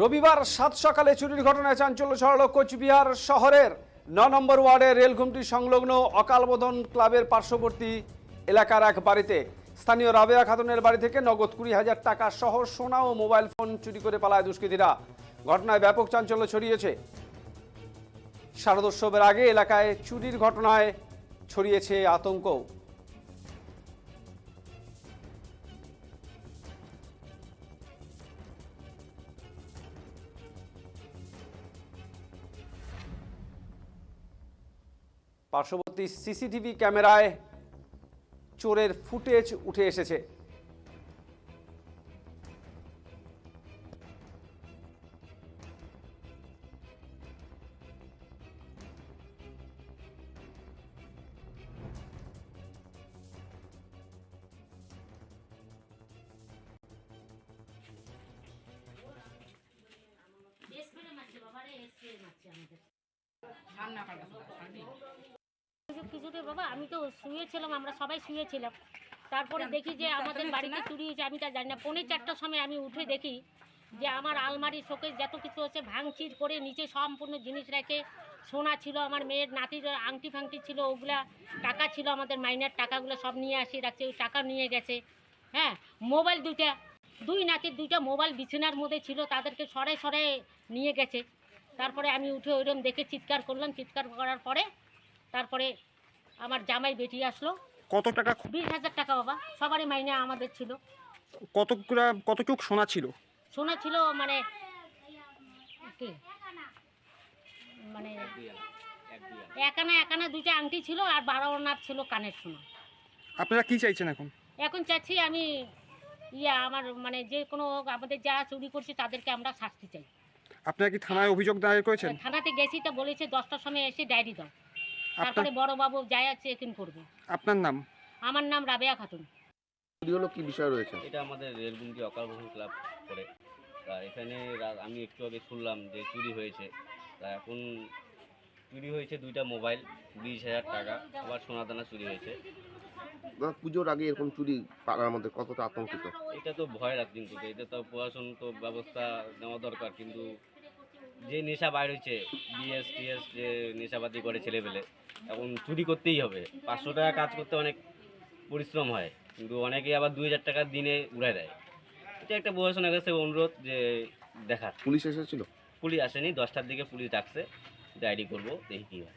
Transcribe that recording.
রবিবার সাত সকালে চুরির ঘটনায় চাঞ্চল্য ছড়ালো কোচবিহার শহরের ন নম্বর ওয়ার্ডের রেলঘুমটি সংলগ্ন অকালবোধন ক্লাবের পার্শ্ববর্তী এলাকার এক বাড়িতে। স্থানীয় রাবেয়া খাতুনের বাড়ি থেকে নগদ কুড়ি হাজার টাকা সহ সোনা ও মোবাইল ফোন চুরি করে পালায় দুষ্কৃতীরা। ঘটনায় ব্যাপক চাঞ্চল্য ছড়িয়েছে। শারদোৎসবের আগে এলাকায় চুরির ঘটনায় ছড়িয়েছে আতঙ্ক। পার্শ্ববর্তী সিসিটিভি ক্যামেরায় চোরের ফুটেজ উঠে এসেছে। কিছুতে বাবা আমি তো শুয়েছিলাম আমরা সবাই শুয়েছিলাম। তারপরে দেখি যে আমাদের বাড়িতে চুরি হয়েছে আমি তা জানি না। পৌনে চারটার সময় আমি উঠে দেখি যে আমার আলমারি শোকেস যত কিছু হচ্ছে ভাঙচির করে নিচে সম্পূর্ণ জিনিস রেখে সোনা ছিল আমার মেয়ের নাতির আংটি ফাংটি ছিল ওগুলা টাকা ছিল আমাদের মাইনার টাকাগুলো সব নিয়ে আসি রাখছে ওই টাকা নিয়ে গেছে। হ্যাঁ মোবাইল দুইটা দুই নাতির দুইটা মোবাইল বিছানার মধ্যে ছিল তাদেরকে সরে সরে নিয়ে গেছে। তারপরে আমি উঠে ওইরকম দেখে চিৎকার করলাম। চিৎকার করার পরে তারপরে আমার জামাই বেটি আসলো। কত টাকা? বিশ হাজার টাকা বাবা সবারই মাইনে আমাদের ছিল। কত গ্রাম কতটুক সোনা ছিল? সোনা ছিল মানে কি? মানে একানা একানা দুইটা আংটি ছিল আর বারো আনার ছিল কানের সোনা। আপনারা কি চাইছেন এখন? এখন চাচ্ছি আমি ইয়া আমার মানে যে কোনো আমাদের যারা চুরি করছে তাদেরকে আমরা শাস্তি চাই। আপনারা কি থানায় অভিযোগ দায়ের করেছেন? থানাতে গেছি তা বলেছে দশটার সময় এসে ডায়েরি দাও। তারপরে বড় বাবু যায় আছে চেক ইন করবে। আপনার নাম? আমার নাম রাবেয়া খাতুন। চুরি হলো কি বিষয় রয়েছে? এটা আমাদের রেলগুমটি অকালবোধন ক্লাব করে। তা এখানে আমি একটু আগে শুনলাম যে চুরি হয়েছে। তা এখন চুরি হয়েছে দুইটা মোবাইল বিশ হাজার টাকা। আবার সোনা দানা চুরি হয়েছে। পুজোর আগে এরকম চুরি পাড়ার মধ্যে কতটা আতঙ্কিত? এটা তো ভয় রাখ কিন্তু এটা তো প্রশাসন তো ব্যবস্থা নেওয়া দরকার কিন্তু যে নেশা বাইর হয়েছে বিএস টিএস যে নেশাবাদি করে ছেলে ছেলেবেলে এখন চুরি করতেই হবে। পাঁচশো টাকা কাজ করতে অনেক পরিশ্রম হয় কিন্তু অনেকে আবার দুই হাজার টাকা দিনে উড়ায় দেয়। এটা একটা প্রশাসনের কাছে অনুরোধ যে দেখার। পুলিশ এসেছিল? পুলিশ আসেনি দশটার দিকে পুলিশ ডাকছে ডায়েরি করব দেখি কী হয়।